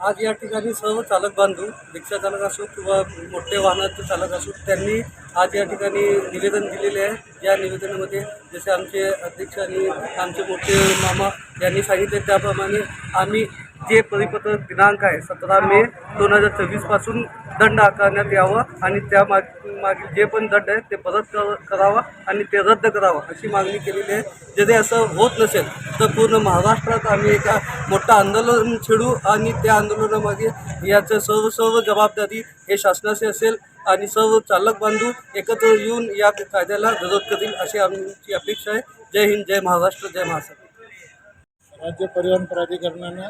आज या ठिकाणी सर्व चालक बांधू रिक्षा चालक असो किंवा मोठे वाहनाचे चालक असो त्यांनी आज या ठिकाणी निवेदन दिलेले आहे. या निवेदनामध्ये जसे आमचे अध्यक्ष आणि आमचे मोठे मामा यांनी सांगितले त्याप्रमाणे आम्ही जे परिपत्र दिनांक आहे सतरा मे दोन हजार चोवीसपासून दंड आकारण्यात यावा आणि त्या माग मागील जे पण दंड आहे ते परत कर करावा आणि ते रद्द करावं अशी मागणी केलेली आहे. जरी असं होत नसेल तर पूर्ण महाराष्ट्रात आम्ही एका मोठं आंदोलन छेडू आणि त्या आंदोलनामागे याचं सर्व सर्व जबाबदारी हे शासनाची असेल आणि सर्व चालक बांधू एकत्र येऊन या कायद्याला विरोध करतील अशी आमची अपेक्षा आहे. जय हिंद जय महाराष्ट्र जय महाराष्ट्र राज्य परिवहन प्राधिकरणानं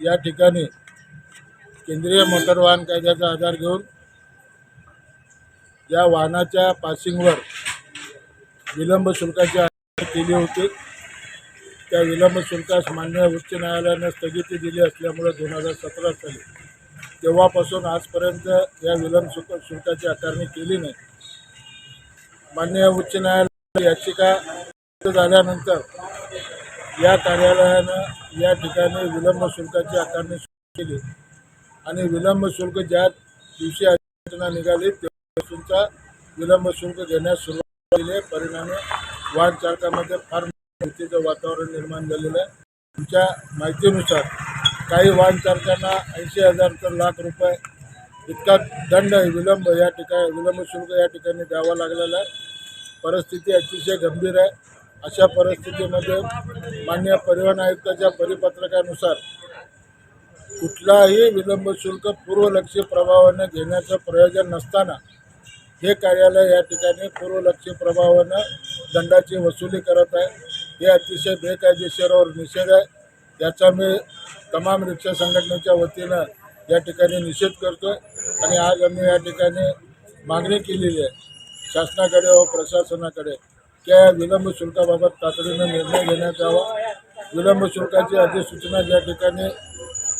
या ठिकाणी केंद्रीय मोटर वाहन कायद्याचा आधार घेऊन या वाहनाच्या पासिंगवर विलंब शुल्काची आकारणी केली होती. त्या विलंब शुल्कास मान्य उच्च न्यायालयानं स्थगिती दिली असल्यामुळे दोन हजार सतरा साली तेव्हापासून आजपर्यंत या विलंब शुल्क शुल्काची आकारणी केली नाही. मान्य उच्च न्यायालय याचिका झाल्यानंतर या कार्यालयानं या ठिकाणी विलंब शुल्काची आकारणी सुरू केली. आणि विलंब शुल्क ज्या दिवशी अधिसूचना निघाली त्या विलंब शुल्क घेण्यास सुरुवात केली आहे परिणामी वाहन चालकामध्ये फार भीतीचं वातावरण निर्माण झालेलं आहे. तुमच्या माहितीनुसार काही वाहन चालकांना ऐंशी हजार तर लाख रुपये इतका दंड विलंब या ठिकाणी विलंब शुल्क या ठिकाणी द्यावा लागलेला आहे. परिस्थिती अतिशय गंभीर आहे. अशा परिस्थितीमध्ये मान्य परिवहन आयुक्ताच्या परिपत्रकानुसार कुठलाही विलंब शुल्क पूर्वलक्षी प्रभावानं घेण्याचं प्रयोजन नसताना हे कार्यालय या ठिकाणी पूर्वलक्षी प्रभावानं दंडाची वसुली करत आहे. हे अतिशय बेकायदेशीरवर निषेध आहे. याचा मी तमाम रिक्षा संघटनेच्या वतीनं या ठिकाणी निषेध करतो आणि आज आम्ही या ठिकाणी मागणी केलेली आहे. शासनाकडे व प्रशासनाकडे की या विलंब शुल्काबाबत तातडीनं निर्णय घेण्यात यावा. विलंब शुल्काची अधिसूचना ज्या ठिकाणी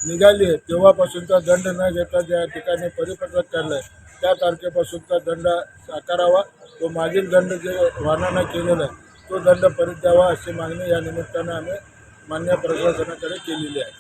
निघाली आहे. तेव्हापासूनचा दंड न घेता ज्या ठिकाणी परिपत्रक काढलं आहे त्या तारखेपासूनचा दंड आकारावा तो मागील दंड जे वाहनानं केलेला आहे तो दंड परत द्यावा अशी मागणी या निमित्तानं आम्ही मान्य प्रशासनाकडे केलेली आहे.